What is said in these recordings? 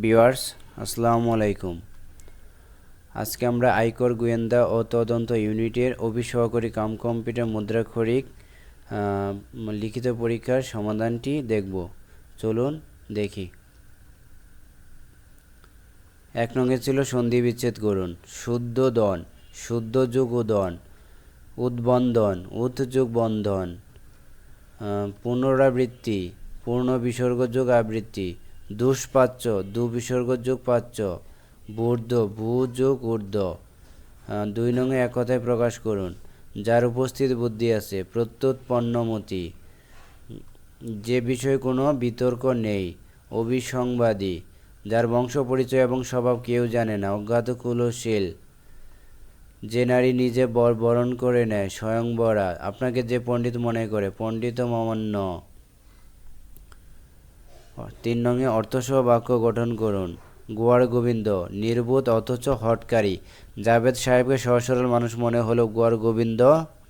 Viewers, আসসালামু আলাইকুম। আজকে আমরা আয়কর গোয়েন্দা ও তদন্ত ইউনিটের অফিস সহকারী কাম কম্পিউটার মুদ্রাক্ষরিক লিখিত পরীক্ষার সমাধানটি দেখব। চলুন দেখি। এক নঙ্গে ছিল সন্ধি বিচ্ছেদ করুন। শুদ্ধ দন, শুদ্ধ যুগ উদন উদ্বন্ধন উৎযোগ বন্ধন পুনরাবৃত্তি, পূর্ণ বিসর্গযোগ আবৃত্তি দুষ্পাচ্য দু বিসর্গযোগ পাচ্য বূর্ধ ভূ যোগ ঊর্ধ্ব দুই নঙে এক কথায় প্রকাশ করুন। যার উপস্থিত বুদ্ধি আছে, প্রত্যুৎপন্নমতি। যে বিষয়ে কোনো বিতর্ক নেই অভিসংবাদী যার বংশ পরিচয় এবং স্বভাব কেউ জানে না, অজ্ঞাত কুলশীল যে নারী নিজে বর বরণ করে নেয় স্বয়ংবরা আপনাকে যে পণ্ডিত মনে করে পণ্ডিত মমান্য তিন নঙে অর্থসহ বাক্য গঠন করুন। গোয়ার গোবিন্দ, নির্বোধ অথচ হটকারী জাভেদ সাহেবকে সহজ সরল মানুষ মনে হলো গোয়ার গোবিন্দ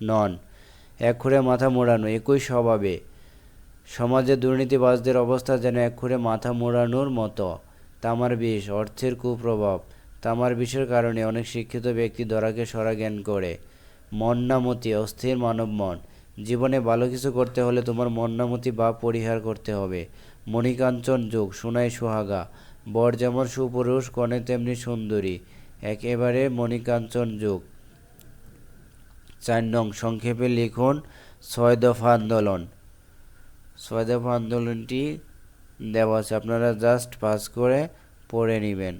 নন। এক খুঁড়ে মাথা মোড়ানো, একই স্বভাবে। সমাজে দুর্নীতিবাজদের অবস্থা যেন এক খুঁড়ে মাথা মোড়ানোর মতো। তামার বিষ, অর্থের কুপ্রভাব। তামার বিষের কারণে অনেক শিক্ষিত ব্যক্তি দরাকে সরা জ্ঞান করে। মন্নামতি, অস্থির মানব মন জীবনে ভালো কিছু করতে হলে তোমার মন্নামতি বা পরিহার করতে হবে। মণিকাঞ্চন যুগ, সোনাই সোহাগা। বর যেমন সুপুরুষ, কনে তেমনি সুন্দরী। একেবারে মণিকাঞ্চন যুগ। চার নং, সংক্ষেপে লিখুন, ছয় দফা আন্দোলন। ছয় দফা আন্দোলনটি দেওয়া আছে। আপনারা জাস্ট পাস করে পড়ে নেবেন।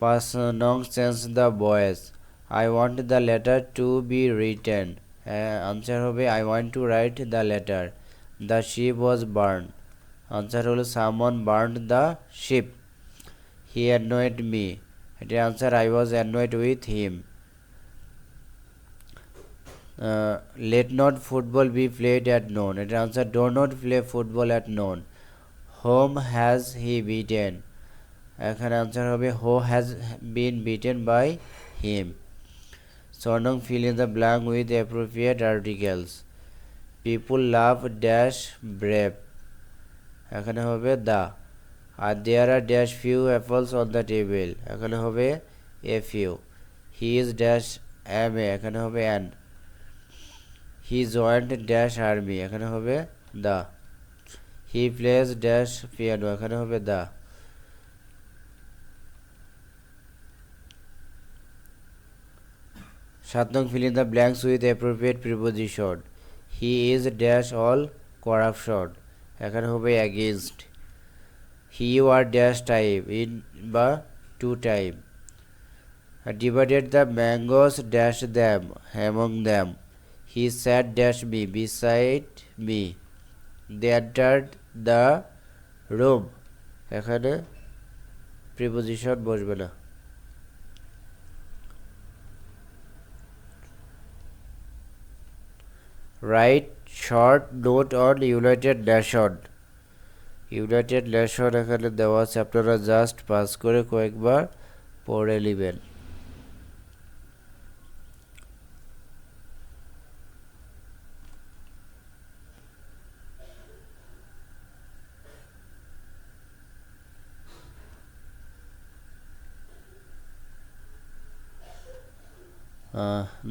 পাঁচ নং, change the voice I want the letter to be written answer হবে I want to write the letter the ship was burn answer হলো someone burn the ship he annoyed me এটার answer I was annoyed with him let not football be played at noon এটার answer do not play football at noon home has he beaten এখানে answer হবে who has been beaten by him স্বর্ণং fill in the blank with appropriate articles people love dash brave এখানে হবে the R there are dash few apples on the table এখানে হবে a few he is dash M A এখানে হবে an he joined dash army এখানে হবে the he plays dash piano এখানে হবে দ্য সাত নং fill in the blanks with appropriate preposition he is dash all corruption এখানে হবে against he are dash time in বা to time divided the mangoes dash them among them he sat dash me beside me they entered the room এখানে preposition বসবে না। Write short note on United Nation United Nation এখানে দেওয়া আছে, আপনারা just pass করে কয়েকবার পড়ে নেবেন।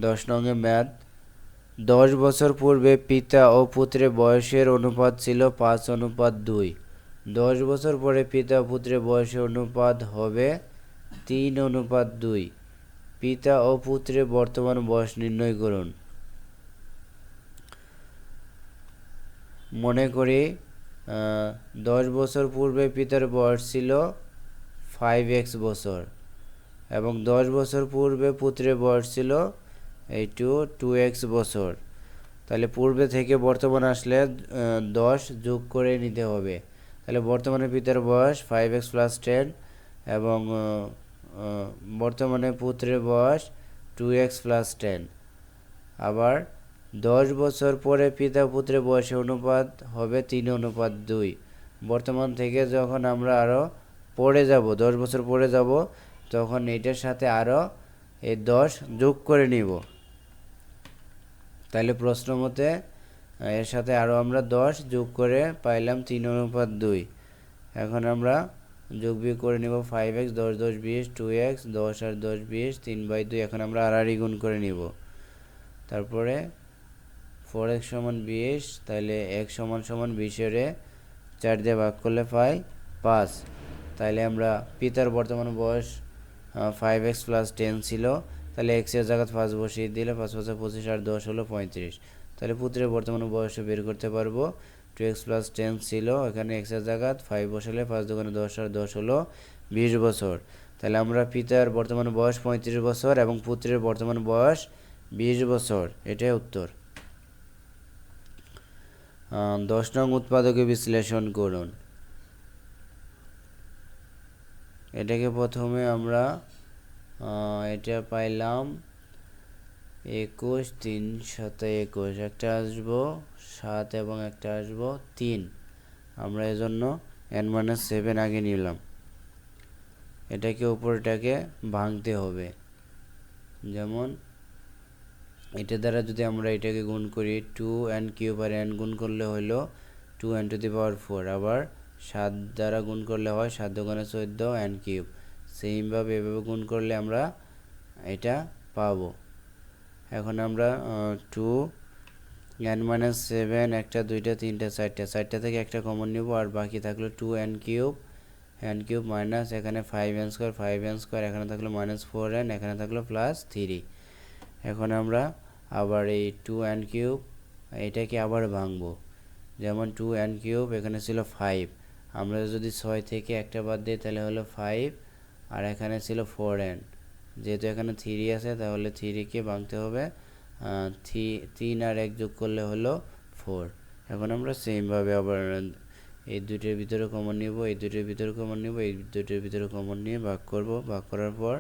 দশ নঙ্গে ম্যাথ দশ বছর পূর্বে পিতা ও পুত্রের বয়সের অনুপাত ছিল পাঁচ অনুপাত দুই। দশ বছর পরে পিতা পুত্রের বয়সের অনুপাত হবে তিন অনুপাত দুই। পিতা ও পুত্রের বর্তমান বয়স নির্ণয় করুন। মনে করি দশ বছর পূর্বে পিতার বয়স ছিল ফাইভ এক্স বছর এবং দশ বছর পূর্বে পুত্রের বয়স ছিল এই টু এক্স বছর। তাহলে পূর্বে থেকে বর্তমান আসলে দশ যোগ করে নিতে হবে। তাহলে বর্তমানে পিতার বয়স ফাইভ এক্স প্লাস টেন এবং বর্তমানে পুত্রের বয়স টু এক্স প্লাস টেন আবার দশ বছর পরে পিতা পুত্রের বয়সের অনুপাত হবে তিন অনুপাত দুই। বর্তমান থেকে যখন আমরা আরও পড়ে যাব, দশ বছর পড়ে যাব, তখন এটার সাথে আরও এই দশ যোগ করে নিব। তাহলে প্রশ্ন মতে, এর সাথে আরও আমরা দশ যোগ করে পাইলাম তিন অনুপাত দুই। এখন আমরা যোগ বিয়োগ করে নিব ফাইভ এক্স দশ দশ, বিশ টু এক্স দশ আর দশ, বিশ, তিন বাই দুই। এখন আমরা আড়াআড়ি গুণ করে নিব। তারপরে ফোর এক্স সমান বিশ, তাহলে এক সমান সমান বিশেরে চার দিয়ে ভাগ করলে পাই পাঁচ। তাহলে আমরা পিতার বর্তমান বয়স ফাইভ এক্স প্লাস টেন ছিল। তাহলে এক্সের জায়গায় পাঁচ বসিয়ে দিলে পাঁচ পাঁচে পঁচিশ আর দশ হলো পঁয়ত্রিশ। তাহলে পুত্রের বর্তমান বয়সে বের করতে পারব। টু এক্স প্লাস টেন ছিল, এখানে এক্সের জায়গায় ফাইভ বসালে পাঁচ দোকানে দশ আর দশ হলো বিশ বছর। তাহলে আমরা পিতার বর্তমান বয়স পঁয়ত্রিশ বছর এবং পুত্রের বর্তমান বয়স বিশ বছর, এটাই উত্তর। দশ নং উৎপাদকে বিশ্লেষণ করুন। এটাকে প্রথমে আমরা এটা পাইলাম একুশ, তিন, সাথে একুশ। একটা আসব, সাত এবং একটা আসব, তিন। আমরা এজন্য এন মাইনাস সেভেন আগে নিলাম। এটাকে উপরটাকে ভাঙতে হবে। যেমন এটা দ্বারা যদি আমরা এটাকে গুণ করি টু এন কিউব আর এন গুণ করলে হলো two n to the power four আবার সাত দ্বারা গুণ করলে হয় সাত দোকানে চোদ্দ এন কিউব সেইমভাবে এভাবে গুণ করলে আমরা এটা পাবো। এখন আমরা টু এন মাইনাস সেভেন একটা, দুইটা, তিনটা, চারটা চারটা থেকে একটা কমন নেব আর বাকি থাকল two n cube n cube minus এখানে five n square five n square এখানে থাকল মাইনাস ফোর এন এখানে থাকল প্লাস থ্রি এখন আমরা আবার এই টু এন কিউব এটাকে আবার ভাঙবো। যেমন টু এন কিউব এখানে ছিল ফাইভ আমরা যদি ছয় থেকে একটা বাদ দিই তাহলে হলো ফাইভ আর এখানে ছিল ফোর এন যেহেতু এখানে থ্রি আছে, তাহলে থ্রিকে ভাঙতে হবে। থ্রি- তিন আর এক যোগ করলে হলো ফোর এখন আমরা সেমভাবে আবার এই দুটোর ভিতরে কমন নিব, এই দুটোর ভিতরে কমন নিব, এই দুটোর ভিতরে কমন নিয়ে ভাগ করব। ভাগ করার পর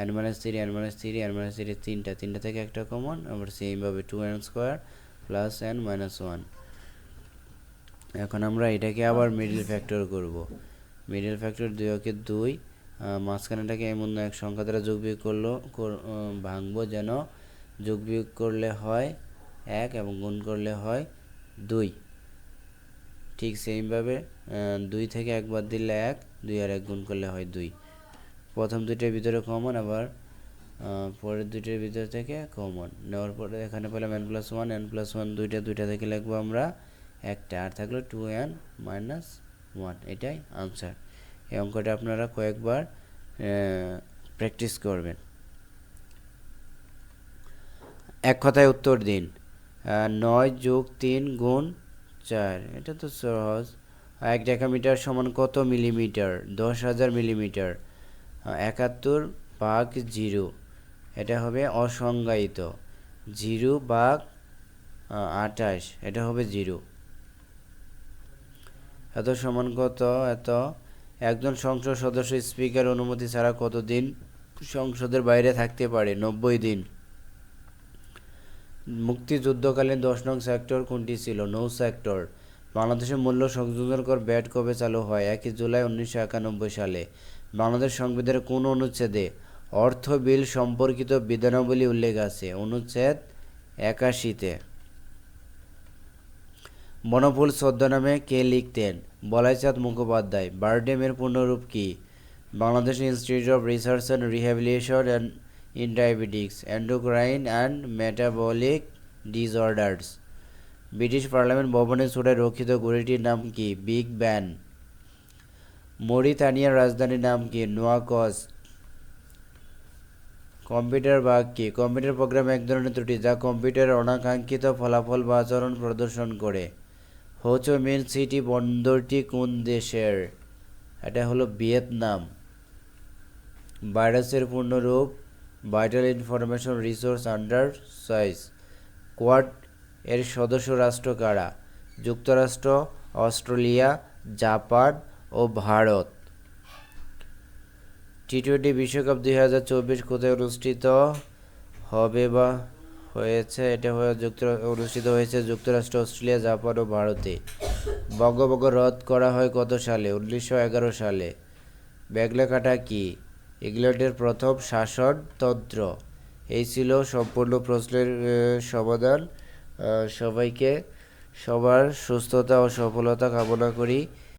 n minus three n minus three n minus three তিনটা তিনটা থেকে একটা কমন আবার সেমভাবে two n square plus n minus one এখন আমরা এটাকে আবার মিডল ফ্যাক্টর করব। মিডল ফ্যাক্টর দুই অকে দুই মাঝখানেটাকে এমন এক সংখ্যা দ্বারা যোগ বিয়োগ করল, কর- ভাঙবো যেন যোগ বিয়োগ করলে হয় এক এবং গুণ করলে হয় দুই। ঠিক সেইমভাবে দুই থেকে একবার দিলে এক, দুই আর এক গুণ করলে হয় দুই। প্রথম দুইটার ভিতরে কমন আবার পরের দুইটার ভিতর থেকে কমন নেওয়ার পরে এখানে পেলাম n plus one n plus one দুইটা দুইটা থেকে লিখব আমরা একটা। আর থাকল টু এন মাইনাস ওয়ান এটাই আনসার এই অঙ্কটা আপনারা কয়েকবার প্র্যাকটিস করবেন। এক কথায় উত্তর দিন। নয় যোগ তিন গুণ চার। এটা তো সহজ। এক ডেকামিটার সমান কত মিলিমিটার? দশ হাজার মিলিমিটার। একাত্তর ভাগ জিরো। এটা হবে অসংজ্ঞায়িত। জিরো আহ, আঠাশ। এটা হবে জিরো। এত সমান কত? এত একজন সংসদ সদস্য স্পিকার অনুমতি ছাড়া কতদিন সংসদের বাইরে থাকতে পারে? নব্বই দিন। মুক্তিযুদ্ধকালীন দশ নং সেক্টর কোনটি ছিল? নৌ সেক্টর। বাংলাদেশের মূল্য সংযোজন কর ব্যাট কবে চালু হয়? একই জুলাই উনিশশো একানব্বই সালে। বাংলাদেশ সংবিধানের কোন অনুচ্ছেদে অর্থ বিল সম্পর্কিত বিধানাবলী উল্লেখ আছে? অনুচ্ছেদ একাশিতে। বনফুল ছদ্মনামে কে লিখতেন? বলাইচাঁদ মুখোপাধ্যায়। বার্ডেমের পূর্ণরূপ কি? Bangladesh institute of research and rehabilitation and in diabetics endocrine and metabolic disorders. British parliament ভবনের চূড়ায় রক্ষিত গড়িটির নাম কি? বিগ ব্যান মরিতানিয়ার রাজধানীর নাম কি? নোয়াকস কম্পিউটার বাগ কি? কম্পিউটার প্রোগ্রাম এক ধরনের ত্রুটি যা কম্পিউটারের অনাকাঙ্ক্ষিত ফলাফল বা আচরণ প্রদর্শন করে। হোচো মিন সিটি বন্দরটি কোন দেশের? এটা হলো ভিয়েতনাম। ভাইরাসের পূর্ণরূপ vital information resource under seize Quad এর সদস্য রাষ্ট্র কারা? যুক্তরাষ্ট্র, অস্ট্রেলিয়া, জাপান ও ভারত। টি টোয়েন্টি বিশ্বকাপ দুই হাজার চব্বিশ কোথায় অনুষ্ঠিত হবে বা হয়েছে, এটা হয়ে যুক্ত, অনুষ্ঠিত হয়েছে যুক্তরাষ্ট্র, অস্ট্রেলিয়া, জাপান ও ভারতে। বঙ্গভঙ্গ রদ করা হয় কত সালে? উনিশশো এগারো সালে। ব্যাগলেখাটা কি? ইংল্যান্ডের প্রথম শাসনতন্ত্র এই ছিল সম্পূর্ণ প্রশ্নের সমাধান। সবাইকে সবার সুস্থতা ও সফলতা কামনা করি।